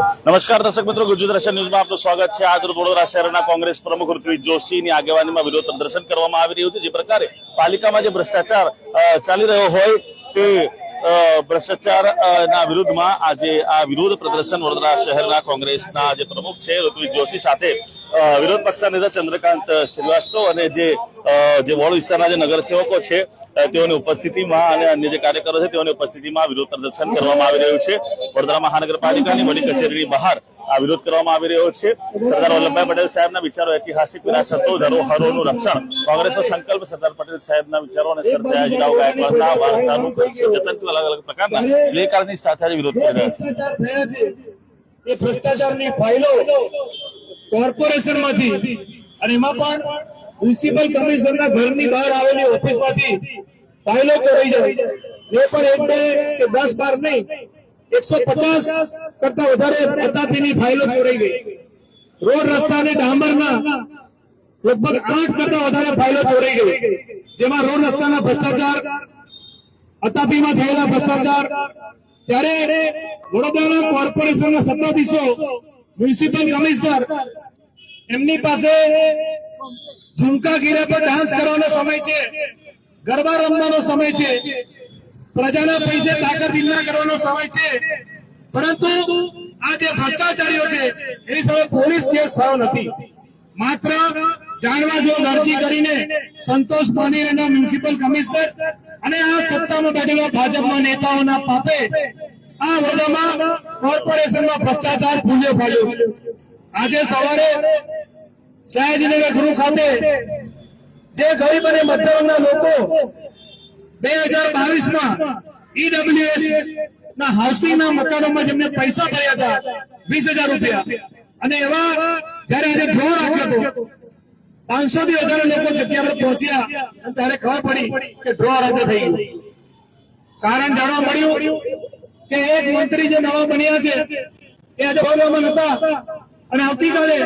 નમસ્કાર દર્શક મિત્રો, ગુજરાત રશિયન ન્યૂઝમાં આપનું સ્વાગત છે. આજ વડોદરા શહેરના કોંગ્રેસ પ્રમુખ ઋત્વિક જોશીની આગેવાનીમાં વિરોધ પ્રદર્શન કરવામાં આવી રહ્યું છે. જે પ્રકારે પાલિકામાં જે ભ્રષ્ટાચાર ચાલી રહ્યો હોય તે ભ્રષ્ટાચાર ના વિરુદ્ધમાં આજે આ વિરોધ પ્રદર્શન વડોદરા શહેરના કોંગ્રેસના જે પ્રમુખ છે, ઋત્વિક જોશી સાથે વિરોધ પક્ષના નેતા ચંદ્રકાંત શ્રીવાસ્તવ અને જે જે વોર્ડ વિસ્તારના જે નગરસેવકો છે તેઓની ઉપસ્થિતિમાં અને અન્ય જે કાર્યકરો છે, તેઓની ઉપસ્થિતિમાં વિરોધ પ્રદર્શન કરવામાં આવી રહ્યું છે. વડોદરા મહાનગરપાલિકાની વડી કચેરીની બહાર વિરોધ કરવામાં આવી રહ્યો છે. સરદાર વલ્લભભાઈ પટેલ સાહેબના વિચારો ઐતિહાસિક વિરાસતો ધરોહરોનું રક્ષણ કોંગ્રેસનો સંકલ્પ સરદાર પટેલ સાહેબના વિચારો અને સર સયાજીરાવ ગાયકવાડના, વારસાનું જતન અલગ અલગ પ્રકારના લેખાની સાથે વિરોધ કરી રહ્યા છે. એ ભ્રષ્ટાચારની ફાઇલો કોર્પોરેશનમાંથી અને એમાં પણ મ્યુનિસિપલ કમિશનરના ઘરની બહાર આવેલી ઓફિસમાંથી ફાઇલો ચોરાઈ જાય. એ પણ એક બે કે દસ બાર નહીં એકસો પચાસ કરતા વધારે પ્રતાપીની ફાઇલો ચોરાઈ ગઈ. રોડ રસ્તા અને ડામરના લગભગ આઠ કરતા વધારે ફાઇલો ચોરાઈ ગઈ. જેમાં રોડ રસ્તાના ભ્રષ્ટાચાર, અતાપીમાં થયેલા ભ્રષ્ટાચાર, ત્યારે વડોદરાના કોર્પોરેશનના સત્તાધીશો, મ્યુનિસિપલ કમિશનર, એમની પાસે ઝુમકા ગીરા પર ડાન્સ કરવાનો સમય છે, ગરબા રમવાનો સમય છે. પ્રજાના પૈસે તાકતીના કરવાનો સમય છે. પરંતુ આ જે ભ્રષ્ટાચારીઓ છે એની સામે પોલીસ કેસ થયો નથી. માત્ર જાણવા જો અરજી કરીને સંતોષ પાનીરેના મ્યુનિસિપલ કમિશનર અને આ સત્તામાં બેઠેલા ભાજપના નેતાઓના પાપે આ વડોદરામાં કોર્પોરેશનમાં ભ્રષ્ટાચાર ફૂલ્યો ફાડ્યો આજે સવારે સયાજીનગર ગૃહ ખાતે જે ગરીબ અને મધ્યમના લોકો હતા હતો ગયું. કારણ જાણવા મળ્યું કે એક મંત્રી જે નવા બન્યા છે, એ આજે ભવનમાં નતા અને આવતીકાલે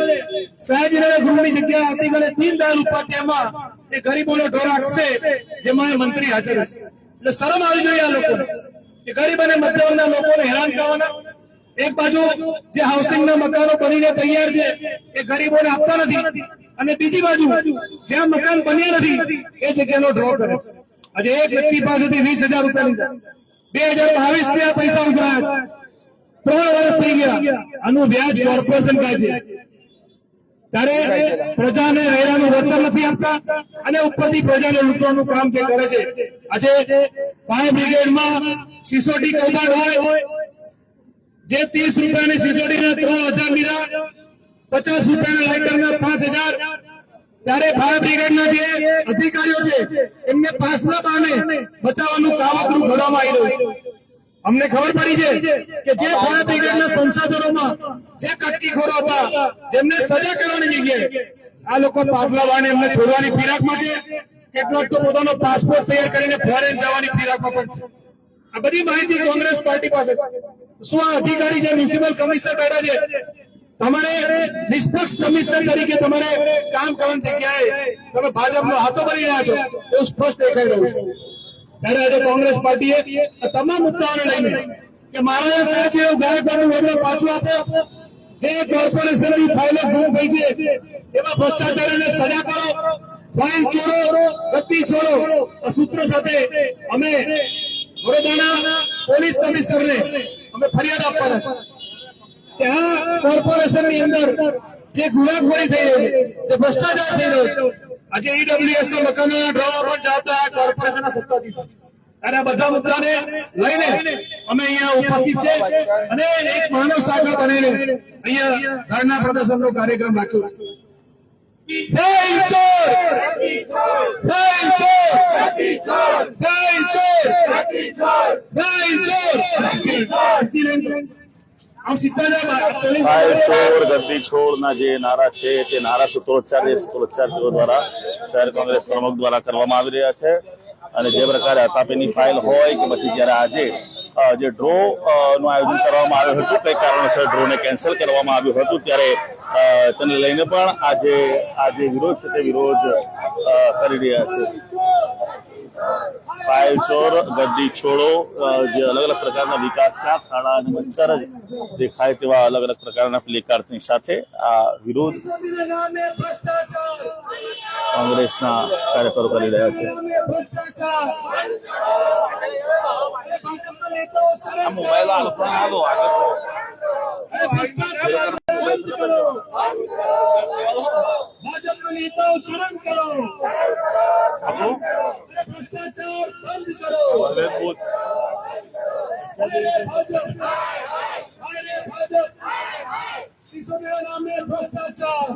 સયાજીનગર ગૃહની જગ્યા આવતીકાલે તીન ઉપાધ્યાયમાં એ ગરીબોનો ડ્રો રાખશે જેમાં મંત્રી હાજર હશે. એટલે શરમ આવી જોઈએ આ લોકોને કે ગરીબ અને મધ્યમના લોકોને હેરાન કરવાના. એક બાજુ જે હાઉસિંગના મકાનો બનીને તૈયાર છે, એ ગરીબોને આપતા નથી. અને બીજી બાજુ જ્યાં મકાન બન્યા નથી, એ જગ્યાનો ડ્રો કરે છે. આજે એક વ્યક્તિ પાસેથી વીસ હજાર રૂપિયા લીધા. બે હજાર બાવીસથી આ પૈસા ઉઘરાયા છે. ત્રણ વર્ષ થઈ ગયા. આનું વ્યાજ કોર્પોરેશન કાઢે છે. ત્યારે પ્રજાને રહેવાનું વળતર નથી આપતા અને ઉપરથી પ્રજાને લૂંટવાનું કામ તે કરે છે. આજે ફાયર બ્રિગેડમાં સિસોટી કૌભાંડ હોય, જે ત્રીસ રૂપિયાની સિસોટીના ત્રણ હજાર લીધા પચાસ રૂપિયાના લાઇટરના પાંચ હજાર. ત્યારે ફાયર બ્રિગેડના જે અધિકારીઓ છે, એમને પાસના બાને બચાવવાનું કાવતરું ઘડવામાં આવી રહ્યું અમને ખબર પડી છે કે જે ફાયર બ્રિગેડના સંસાધનોમાં જે કટકીખોરો હતા જેમને સજા કરવાની જગ્યાએ આ લોકો પાછલા વાને એમને છોડવાની ફિરાકમાં છે. કેટલાક તો પોતાનો પાસપોર્ટ તૈયાર કરીને ફોરેન જવાની ફિરાકમાં પણ છે. આ બધી માહિતી કોંગ્રેસ પાર્ટી પાસે શું આ અધિકારી જે મ્યુનિસિપલ કમિશનર બેઠા છે તમારે નિષ્પક્ષ કમિશનર તરીકે તમારે કામ કરવાની જગ્યાએ તમે ભાજપનો હાથો બની રહ્યા છો એવું સ્પષ્ટ દેખાઈ રહ્યું છે. ત્યારે આજે કોંગ્રેસ પાર્ટીએ તમામ મુદ્દાઓને લઈને કે મારા વડલો પાછું આપો. જે કોર્પોરેશનની ફાઇલો ગુમ થઈ છે, એવા ભ્રષ્ટાચારીને સજા કરો. ફાઇલ ચોરો ગતિ ચોરો. સૂત્ર સાથે અમે વડોદરાના પોલીસ કમિશનરને અમે ફરિયાદ આપવાના છે. કે કોર્પોરેશન કોર્પોરેશનની અંદર જે ગુનાખોરી થઈ રહી છે, જે ભ્રષ્ટાચાર થઈ રહ્યો છે આજે ઈડબ્લ્યુએસ ના મકાનોના ડ્રોમાં પણ જવાબદાર કોર્પોરેશનના સત્તાધીશો. અને એક માનવ સાગર બનીને અહીંયા ધરના પ્રદર્શનનો કાર્યક્રમ રાખ્યો. છે જય ચોર જય ચોર જય છોડ ગદ્દી છોડના જે નારા છે તે નારા સૂત્રોચ્ચાર સૂત્રોચ્ચાર દ્વારા શહેર કોંગ્રેસ પ્રમુખ દ્વારા કરવામાં આવી રહ્યા છે. અને જે પ્રકારે અતાપીની ફાઇલ હોય કે પછી જ્યારે આજે જે ડ્રો નું આયોજન કરવામાં આવ્યું હતું કઈ કારણોસર ડ્રોને કેન્સલ કરવામાં આવ્યું હતું. ત્યારે તેને લઈને પણ આજે આજે વિરોધ છે તે વિરોધ કરી રહ્યા છે. ફાઇલ ચોર ગદ્દી છોડો જે અલગ અલગ પ્રકારના વિકાસના ખાડા અને મંચર જ દેખાય તેવા અલગ અલગ પ્રકારના પ્લેકાર્ડની સાથે આ વિરોધ સંસદીય નામે ભ્રષ્ટાચાર કોંગ્રેસના કાર્યકરો કરી રહ્યા છે. ભાજપના નેતાઓ શરમ કરો. કરો અરે ભાજપ અરે ભાજપ સિસોદિયા નામે ભ્રષ્ટાચાર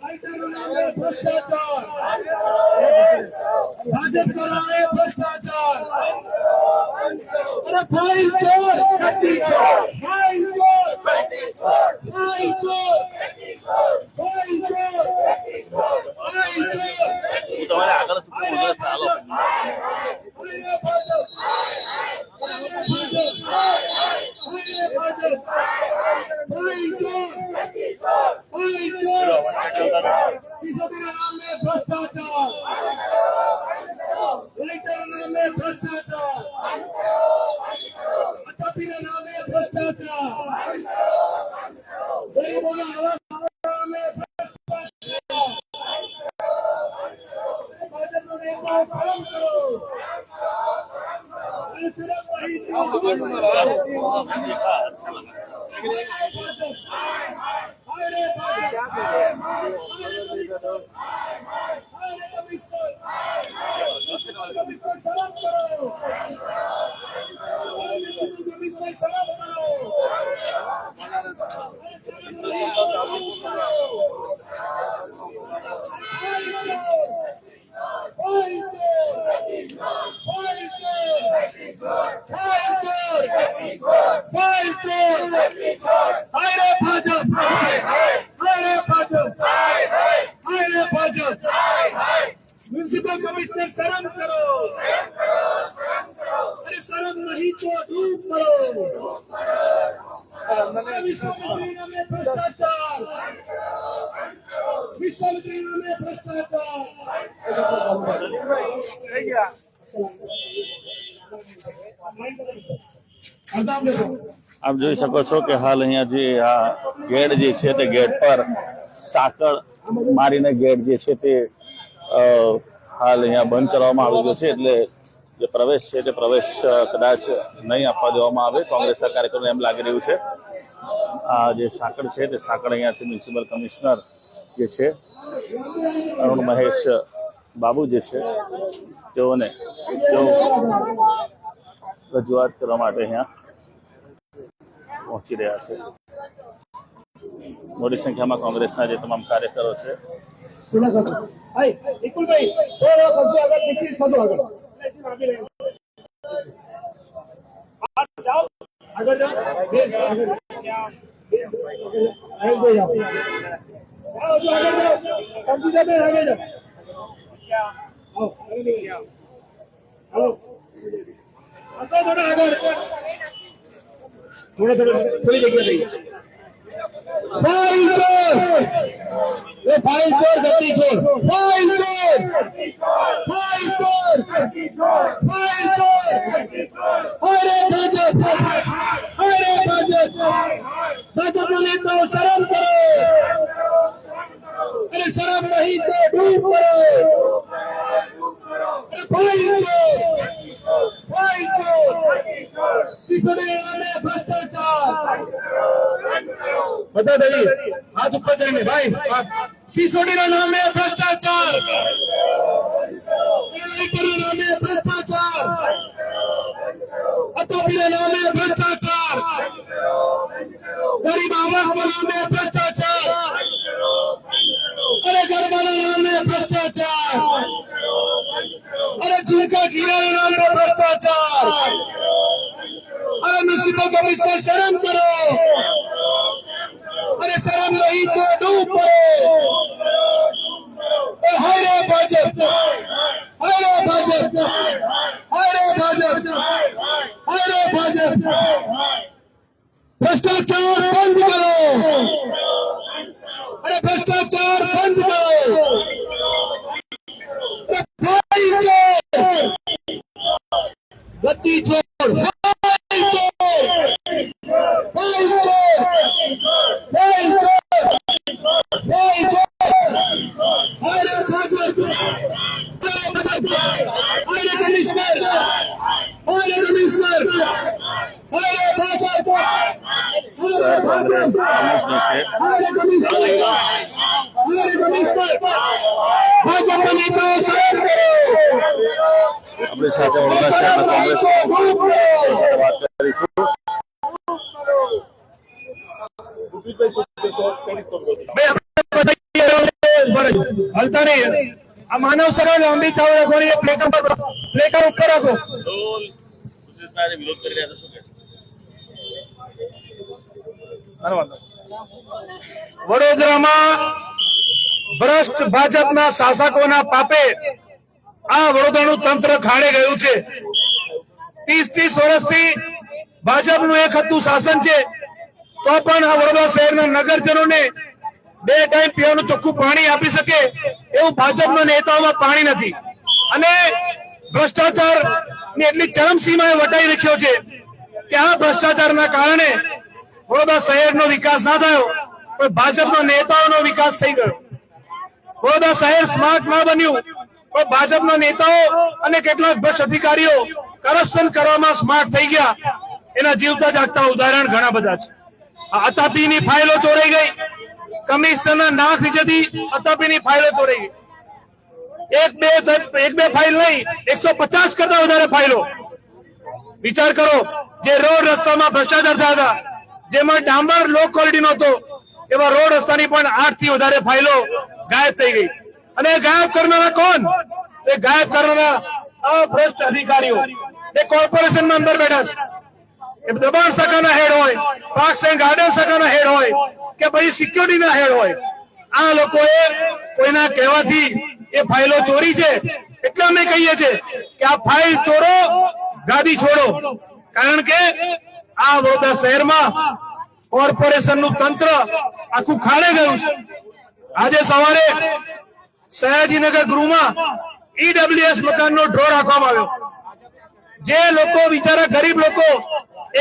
રાઇટરના નામે ભ્રષ્ટાચાર ભાજપ કરાવે ભ્ષ્ટાચાર અરે ફાઇલ ચોર ખટ્ટી ચોર ફાઇલ ચોર ફાઇલ ચોર ફાઇલ ચોર ફાઇલ ચોર હું તમારે આગળ બોલો ચાલો અરે ભાજપ અરે ભાજપ અરે ભાજપ ફાઇલ ચોર ફાઇલ ચોર સિસોદિયા નામે ભ્રષ્ટાચાર રાઇટર નામે ભ્રષ્ટાચાર અતાપીના નામે ભ્રષ્ટાચાર ગરીબોના આવાસ નામે ભ્રષ્ટાચાર ભાજપનો નેતાઓ શરમ કરો અને શરમ નહીં તો અરે ભાજપ અરે કમિશનર અરે કમિશનર કમિશનર શરમ કરો અરે કમિશનર શરમ કરો અરે શરમ નહીં તો શરમ કરો મ્યુનિસિપલ કમિશનર શરમ કરો અરે શરમ નહીં તો દૂર કરો અરે વિશ્વમંત્રી નામે ભ્રષ્ટાચાર વિશ્વમંત્રી નામે ભ્રષ્ટાચાર અર્ધામ લેજો આપ જોઈ શકો છો કે હાલ અહીંયા જે આ ગેટ જે છે તે ગેટ પર સાંકળ મારીને ગેટ જે છે તે હાલ અહીંયા બંધ કરવામાં આવી છે. એટલે જે પ્રવેશ છે તે પ્રવેશ કદાચ નહીં આપવા દેવામાં આવે. કોંગ્રેસના કાર્યકરોને એમ લાગી રહ્યું છે. આ જે સાંકળ છે તે સાંકળ અહીંયાથી મ્યુનિસિપલ કમિશનર જે છે, અરુણ મહેશ બાબુ જે છે, તેઓને તેઓ રજૂઆત કરવા માટે અહીંયા પહોંચી રહ્યા છે. મોટી સંખ્યામાં કોંગ્રેસના જે તમામ કાર્યકરો છે. સુના કરો હાય નિકુલભાઈ થોડો ખસો આગળ નીચે ખસો આગળ. આગળ જાઓ. થોડા થોડો ચોર એ ફાઇલ ચોર ગતિ ચોર ફાઇલ ચોર ફાઇલ ચોર ફાઇલ ચોર અરે ભાજપ શરમ કરો અરે શરમ નહીં તો ડૂબ કરો ફાઇલ ચોર બધા દળી હાથ ઉપર જઈને ભાઈ સિસોડીના નામે ભ્રષ્ટાચાર રાઇટરના નામે ભ્રષ્ટાચાર અતોપીના નામે ભ્રષ્ટાચાર ગરીબ આવાસના નામે ભ્રષ્ટાચાર અરે ગરબાના નામે ભ્રષ્ટાચાર. અરે ઝુમકા ગીરાના નામે ભ્રષ્ટાચાર. અરે મ્યુનિસિપલ કમિશનર શરમ કરો. અરે શરમ નહીં તો ડૂબ પડો. એ હાય રે ભાજપ. હાય રે ભાજપ. હાય રે ભાજપ. હાય રે ભાજપ. ભ્રષ્ટાચાર બંધ કરો. અરે ભ્રષ્ટાચાર બંધ કરો એ ભાઈ જો શહેર કોંગ્રેસ પ્રમુખ જે છે અમારે કમિશનર અમારે કમિશનર ભાજપના નેતાઓ શરમ કરો આપણી સાથે વડોદરા શહેરના કોંગ્રેસ પ્રમુખ સાથે વાત કરીશું હલતા નહીં આ માનવ સરોવર લાંબી ચાવ રાખો એ પ્લેકાર પ્લેકાર ઉપર રાખો વિરોધ કરી રહ્યા હતા શું કહેશો? વડોદરામાં ભ્રષ્ટ ભાજપના શાસકોના પાપે આ વડોદરાનું તંત્ર ખાડે ગયું છે. ત્રીસ ત્રીસ વર્ષથી ભાજપનું એક હતું શાસન છે, તો પણ આ વડોદરા શહેરના નગરજનોને બે ટાઈમ પીવાનું ચોખ્ખું પાણી આપી શકે એવું ભાજપના નેતાઓમાં પાણી નથી. અને ભ્રષ્ટાચારની એટલી ચરમસીમાએ વટાઈ રાખ્યો છે કે આ ભ્રષ્ટાચારના કારણે વડોદરા શહેરનો વિકાસ ના થયો, પણ ભાજપના નેતાઓનો વિકાસ થઈ ગયો. વડોદરા શહેર સ્માર્ટ ના બન્યું, પણ ભાજપના નેતાઓ અને કેટલાક ભ્રષ્ટ અધિકારીઓ કરપ્શન કરવામાં સ્માર્ટ થઈ ગયા. એના જીવતા જાગતા ઉદાહરણ ઘણા બધા છે. અતાપીની ફાઇલો ચોરાઈ ગઈ. કમિશનરના નાક નીચેથી અતાપીની ફાઇલો ચોરાઈ ગઈ. એક બે એક બે ફાઇલ નહીં, એકસો પચાસ કરતા વધારે ફાઇલો. વિચાર કરો, જે રોડ રસ્તામાં ભ્રષ્ટાચાર થયા હતા જેમાં ડાંબર લો ક્વોલિટી નો હતો એવા રોડ રસ્તાની પણ આઠથી વધારે ફાઇલો ગાયબ થઈ ગઈ. અને ગાયબ કરનારા કોણ? એ ગાયબ કરનારા અભ્રષ્ટ અધિકારીઓ. એ કોર્પોરેશનમાં અંદર બેઠા છે. એ દબાણ શાખાના હેડ હોય, પાક એન્ડ ગાર્ડન શાખાના હેડ હોય, કે પછી સિક્યોરિટીના હેડ હોય, આ લોકોએ કોઈના કહેવાથી એ ફાઇલો ચોરી છે? એટલે અમે કહીએ છીએ કે આ ફાઇલ ચોરો ગાદી છોડો. કારણ કે આ વડોદરા શહેરમાં કોર્પોરેશનનું તંત્ર આખું ખાડે ગયું છે. આજે સવારે સયાજીનગર ગૃહમાં ઈડબ્લ્યુએસ મકાનનો ડ્રો રાખવામાં આવ્યો. જે લોકો, બિચારા ગરીબ લોકો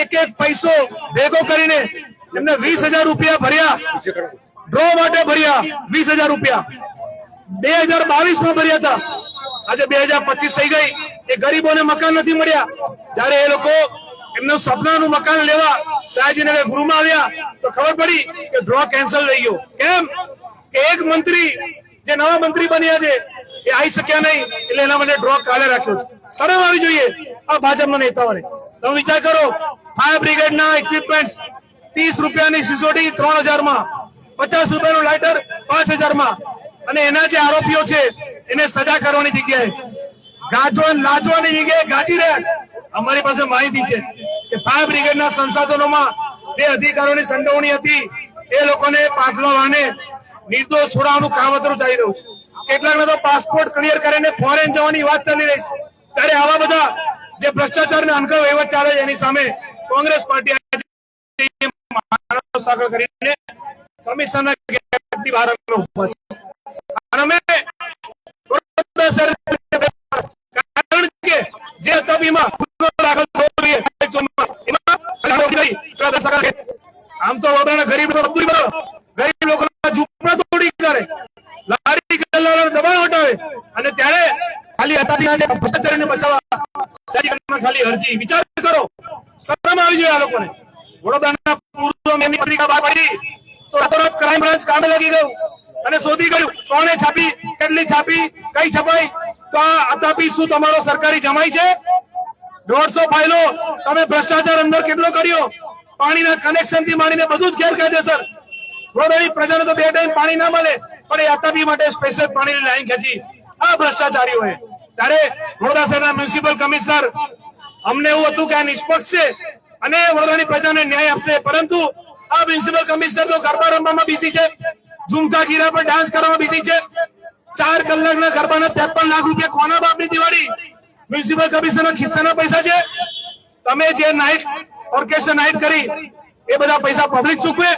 એક એક પૈસો ભેગો કરીને એમને વીસ હજાર રૂપિયા ભર્યા. ડ્રો માટે ભર્યા વીસ હજાર રૂપિયા. બે હજાર બાવીસમાં ભર્યા હતા. આજે બે હજાર પચીસ થઈ ગઈ. એ ગરીબોને મકાન નથી મળ્યા. જયારે એ લોકો એમનું સપનાનું મકાન લેવા સયાજીનગર ગૃહમાં આવ્યા, તો ખબર પડી કે ડ્રો કેન્સલ થઈ ગયો. કેમ? કે એક મંત્રી, જે નવા મંત્રી બન્યા છે, એ આવી શક્યા નહીં, એટલે એના માટે ડ્રો કાલે રાખ્યો છે. શરમ આવી જોઈએ, આ ભાજપના નેતાઓને. તમે વિચાર કરો, ફાયર બ્રિગેડના ઇક્વિપમેન્ટ ત્રીસ રૂપિયાની સિસોટી ત્રણ હજારમાં, પચાસ રૂપિયાનું લાઇટર પાંચ હજારમાં. અને એના જે આરોપીઓ છે, એને સજા કરવાની જગ્યાએ. ગાજવા નાચવાની જગ્યાએ ગાજી રહ્યા છે. અમારી પાસે માહિતી છે કે ફાયર બ્રિગેડના સંસાધનોમાં જે અધિકારોની સંડોવણી હતી, એ લોકોને પાછલા વાને નિર્દોષ છોડાવવાનું કાવતરું ચાલી રહ્યું છે. કેટલાકને તો પાસપોર્ટ ક્લિયર કરીને ફોરેન જવાની વાત ચાલી રહી છે. ત્યારે આવા બધા જે ભ્રષ્ટાચાર અનકર વહીવટ ચાલે છે, એની સામે કોંગ્રેસ પાર્ટી કરીને કમિશનર કારણ કે જે તબીમાં ગુનો દાખલ થવો જોઈએ ચોમાં, એમાં આરોપી ગઈ, પેલા દસ ટકા કે. તો ગરીબ લોકો ગરીબ લોકોના ઝૂંપડા તોડી કરે. લારી ગલ્લાઓના દબાણ હટાવે. અને ત્યારે ખાલી જે ભ્રષ્ટાચારીને બચાવવા. સરકારમાં ખાલી અરજી. વિચાર કરો. શરમ આવી જોઈએ આ લોકોને. વડોદરાના પૂર્વ મેની પત્રિકા બહાર પડી. તો રાતોરાત ક્રાઇમ બ્રાન્ચ કામે લાગી ગયું. અને શોધી ગયું કોણે છાપી, કેટલી છાપી, કઈ છપાઈ? તો આ અતાપી શું તમારો સરકારી જમાઈ છે? દોઢસો ફાઇલો તમે ભ્રષ્ટાચાર અંદર કેટલો કર્યો? પાણીના કનેક્શનથી માંડીને બધું જ ગેરકાયદેસર વડોદરાની પ્રજાને તો બે ટાઈમ પાણી ના મળે, પણ એ માટે સ્પેશિયલ પાણીની લાઈન ખેંચી. આ ભ્રષ્ટાચારીઓએ ત્યારે વડોદરા શહેરના મ્યુનિસિપલ કમિશનર અમને એવું હતું કે આ નિષ્પક્ષ છે અને વડોદરાની પ્રજાને ન્યાય આપશે. પરંતુ આ મ્યુનિસિપલ કમિશનર તો ગરબા રમવામાં બિઝી છે ઝુમકા ગીરા પર ડાન્સ કરવામાં બિઝી છે. ચાર કલાકના ગરબાના ત્રેપન લાખ રૂપિયા કોના બાપની દિવાળી? મ્યુનિસિપલ કમિશનરના ખિસ્સાના પૈસા છે. તમે જે નાઇટ ઓર્કેસ્ટ્રા નાઇટ કરી. એ બધા પૈસા પબ્લિક ચૂકવે.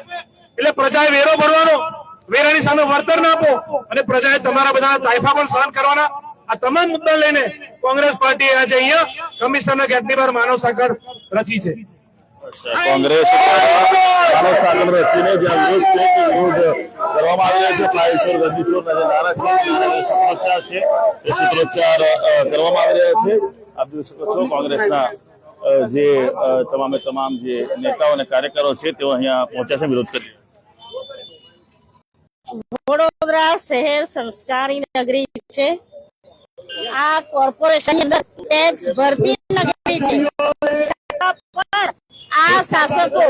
એટલે પ્રજાએ વેરો ભરવાનો. વેરાની સામે વળતર ના આપો. અને પ્રજાએ તમારા બધા તાઇફા પણ સહન કરવાના. આ તમામ મુદ્દા લઈને કોંગ્રેસ પાર્ટીએ આજે અહીંયા કમિશનર કેટલી વાર માનવ સાંકળ રચી છે. કોંગ્રેસ માનવ સાગર રચીને જે વિરોધ છે તે વિરોધ કરવામાં આવી રહ્યો છે ફાઇલ ચોર ગંદી છે સૂત્રોચ્ચાર છે, એ સૂત્રોચ્ચાર કરવામાં આવી રહ્યા છે. આપ જોઈ શકો છો કોંગ્રેસના જે તમામે તમામ જે નેતાઓ અને કાર્યકરો છે, તેઓ અહીંયા પહોંચ્યા છે, વિરોધ કરી વડોદરા શહેર સંસ્કારી નગરી છે. આ કોર્પોરેશન અંદર ટેક્સ ભરતી નગરી છે. પણ આ શાસકો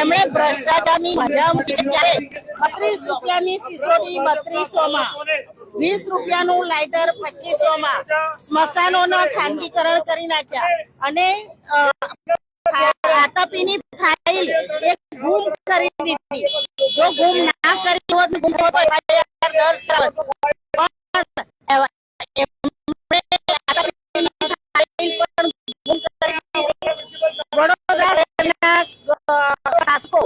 એમણે ભ્રષ્ટાચારની મજા મૂકી છે. ત્યારે બત્રીસ રૂપિયાની સિસોડી બત્રીસો માં વીસ રૂપિયાનું લાઇટર પચીસો માં સ્મશાનોના ખાનગીકરણ કરી નાખ્યા. અને આતપીની ફાઇલ એક ગુમ કરી દીધી. જો ગુમ ના કરી હોત, ગુમ દર્જ. વડોદરા શાસકો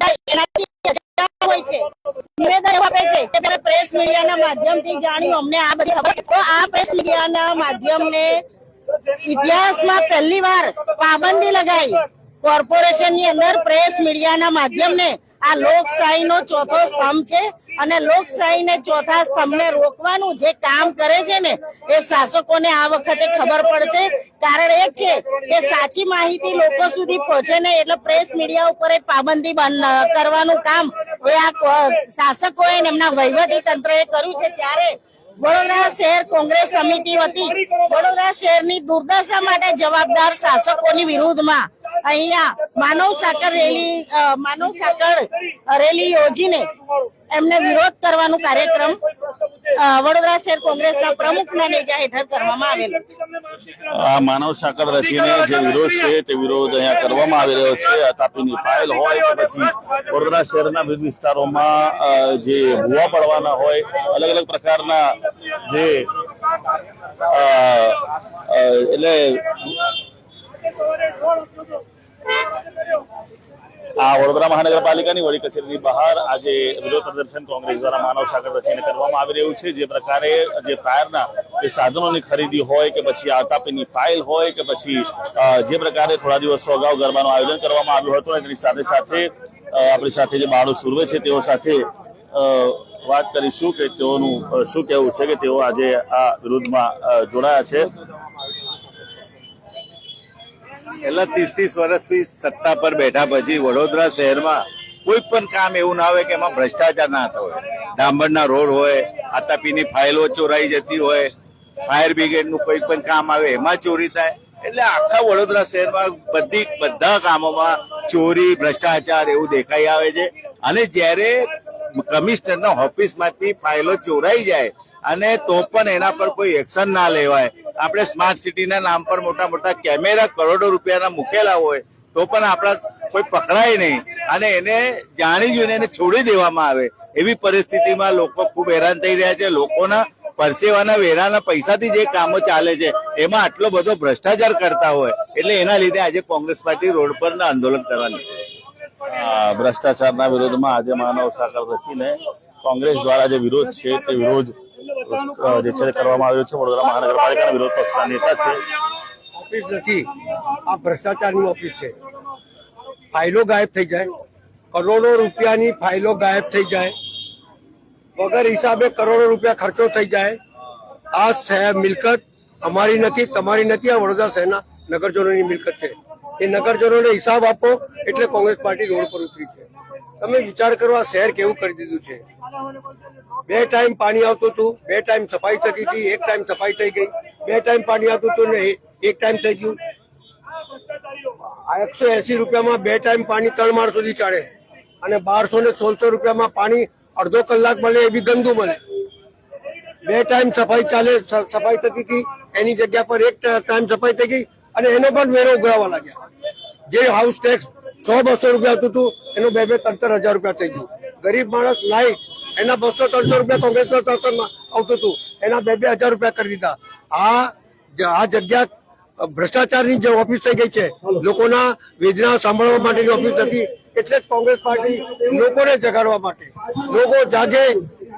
થાય એનાથી અજાણ હોય છે નિવેદન એવું આપે છે કે તમે પ્રેસ મીડિયાના માધ્યમથી જાણ્યું. અમને આ બધી ખબર તો આ પ્રેસ મીડિયાના માધ્યમને ઇતિહાસમાં પહેલી વાર પાબંદી લગાઈ. કોર્પોરેશનની અંદર પ્રેસ મીડિયાના માધ્યમને આ લોકશાહીનો ચોથો સ્તંભ છે. અને લોકશાહીને ચોથા સ્તંભને રોકવાનું જે કામ કરે છે ને, એ શાસકોને આ વખતે ખબર પડશે. કારણ એક છે કે સાચી માહિતી લોકો સુધી પહોંચે ને એટલે પ્રેસ મીડિયા ઉપર એ પાબંદી કરવાનું કામ એ આ શાસકોએ એમના વહીવટી તંત્રએ કર્યું છે. ત્યારે વડોદરા શહેર કોંગ્રેસ સમિતિ વતી વડોદરા શહેરની દુર્દશા માટે જવાબદાર શાસકોની વિરુદ્ધમાં અહીંયા માનવ સાકર રેલી માનવ સાકર રેલી યોજીને એમને વિરોધ કરવાનો કાર્યક્રમ વડોદરા શહેર કોંગ્રેસના પ્રમુખના નેજા હેઠળ કરવામાં આવેલો આ માનવ સાંકળ રચીને જે વિરોધ છે, તે વિરોધ અહીંયા કરવામાં આવી રહ્યો છે. તાપીની ફાઇલ હોય કે પછી વડોદરા શહેરના વિવિધ વિસ્તારોમાં જે ભૂવા પડવાના હોય અલગ અલગ પ્રકારના જે એટલે આ વડોદરા મહાનગરપાલિકાની વડી કચેરીની બહાર આજે વિરોધ પ્રદર્શન કોંગ્રેસ દ્વારા માનવ સાગર રચીને કરવામાં આવી રહ્યું છે. જે પ્રકારે જે ફાયરના જે સાધનોની ખરીદી હોય કે પછી આતાપીની ફાઇલ હોય કે પછી જે પ્રકારે થોડા દિવસો અગાઉ ગરબાનું આયોજન કરવામાં આવ્યું હતું એની સાથે સાથે આપણી સાથે જે બાળો સુરવે છે તેઓ સાથે વાત કરીશું કે તેઓનું શું કહેવું છે કે તેઓ આજે આ વિરોધમાં જોડાયા છે. છેલ્લા ત્રીસ ત્રીસ વર્ષથી સત્તા પર બેઠા પછી વડોદરા શહેરમાં કોઈ પણ કામ એવું ના હોય કે એમાં ભ્રષ્ટાચાર ના થતો હોય. ડાંબરના રોડ હોય, આતાપીની ફાઇલો ચોરાઈ જતી હોય, ફાયર બ્રિગેડનું કોઈ પણ કામ આવે એમાં ચોરી થાય. એટલે આખા વડોદરા શહેરમાં બધી, બધા કામોમાં ચોરી, ભ્રષ્ટાચાર એવું દેખાઈ આવે છે. અને જ્યારે કમિશનરના ઓફિસમાંથી ફાઇલો ચોરાઈ જાય અને તો પણ એના પર કોઈ એક્શન ના લેવાય. આપણે સ્માર્ટ સિટીના નામ પર મોટા મોટા કેમેરા કરોડો રૂપિયાના મૂકેલા હોય તો પણ આપણા કોઈ પકડાય નહીં અને એને જાણી જોઈને એને છોડી દેવામાં આવે. એવી પરિસ્થિતિમાં લોકો ખૂબ હેરાન થઈ રહ્યા છે. લોકોના પરસેવાના વેરાના પૈસાથી જે કામો ચાલે છે, એમાં આટલો બધો ભ્રષ્ટાચાર કરતા હોય, એટલે એના લીધે આજે કોંગ્રેસ પાર્ટી રોડ પર આંદોલન કરવાની. ભ્રષ્ટાચારના વિરોધમાં આજે માનવ સાકર રચીને કોંગ્રેસ દ્વારા જે વિરોધ છે તે વિરોધ જે છે કરવામાં આવ્યો છે. વડોદરા મહાનગરપાલિકાના વિરોધ પક્ષના નેતા છે. ઓફિસ નથી. આ ભ્રષ્ટાચારની ઓફિસ છે. ફાઇલો ગાયબ થઈ જાય. કરોડો રૂપિયાની ફાઇલો ગાયબ થઈ જાય. વગર હિસાબે કરોડો રૂપિયા ખર્ચો થઈ જાય. આ મિલકત અમારી નથી, તમારી નથી. આ વડોદરા શહેરના નગરજનોની મિલકત છે. એ નગરજનોને હિસાબ આપો એટલે કોંગ્રેસ પાર્ટી રોડ પર ઉતરી છે. તમે વિચાર કરો, આ શહેર કેવું કરી દીધું છે. બે ટાઈમ પાણી આવતું હતું, બે ટાઈમ સફાઈ થતી હતી, એક ટાઈમ સફાઈ થઈ ગઈ. બે ટાઈમ પાણી આવતું હતું ને એક ટાઈમ થઈ ગયું. એકસો એસી રૂપિયામાં બે ટાઈમ પાણી ત્રણ માળ સુધી ચાલે. અને બારસો ને સોળસો રૂપિયામાં પાણી અડધો કલાક મળે એ બી ગંદુ મળે. બે ટાઈમ સફાઈ ચાલે સફાઈ થતી હતી, એની જગ્યા પર એક ટાઈમ સફાઈ થઈ ગઈ. અને એનો પણ વેરો ઉઘરાવા લાગ્યા. જે હાઉસ ટેક્સ સો બસો રૂપિયા આવતું હતું એનું બે બે ત્રણ હજાર રૂપિયા થઈ ગયું. ગરીબ માણસ લાઈ, એના બસો ત્રણસો રૂપિયા કોંગ્રેસના શાસનમાં આવતું હતું, એના બે બે હજાર રૂપિયા કરી દીધા. આ આ જગ્યા ભ્રષ્ટાચારની જે ઓફિસ થઈ ગઈ છે, લોકોના વેદના સાંભળવા માટેની ઓફિસ નથી, એટલે જ કોંગ્રેસ પાર્ટી લોકોને જગાડવા માટે. લોકો જાગે,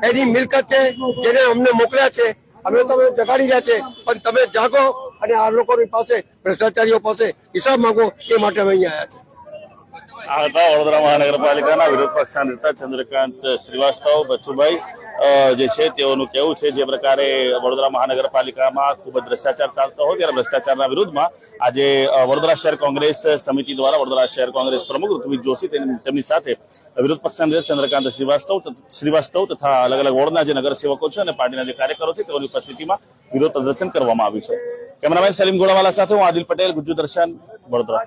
એની મિલકત છે, જેને અમને મોકલ્યા છે, અમે તમે જગાડી રહ્યા છે, પણ તમે જાગો અને આ લોકોની પાસે ભ્રષ્ટાચારીઓ પાસે હિસાબ માંગો એ માટે અમે અહીંયા આવ્યા છે આ હતા વડોદરા મહાનગરપાલિકાના વિરોધ પક્ષના નેતા ચંદ્રકાંત શ્રીવાસ્તવ બચુભાઈ જે છે તેઓનું કહેવું છે, જે પ્રકારે વડોદરા મહાનગરપાલિકામાં ખૂબ જ ભ્રષ્ટાચાર ચાલતો હોય ત્યારે ભ્રષ્ટાચારના વિરુદ્ધમાં આજે વડોદરા શહેર કોંગ્રેસ સમિતિ દ્વારા વડોદરા શહેર કોંગ્રેસ પ્રમુખ ઋત્વિક જોશી તેમની સાથે વિરોધ પક્ષના નેતા ચંદ્રકાંત શ્રીવાસ્તવ શ્રીવાસ્તવ તથા અલગ અલગ વોર્ડના જે નગરસેવકો છે અને પાર્ટીના જે કાર્યકરો છે તેઓની ઉપસ્થિતિમાં વિરોધ પ્રદર્શન કરવામાં આવ્યું છે. કેમેરામેન સલીમ ગોળાવાલા સાથે હું આદિલ પટેલ, ગુજ્જુ દર્શન, વડોદરા.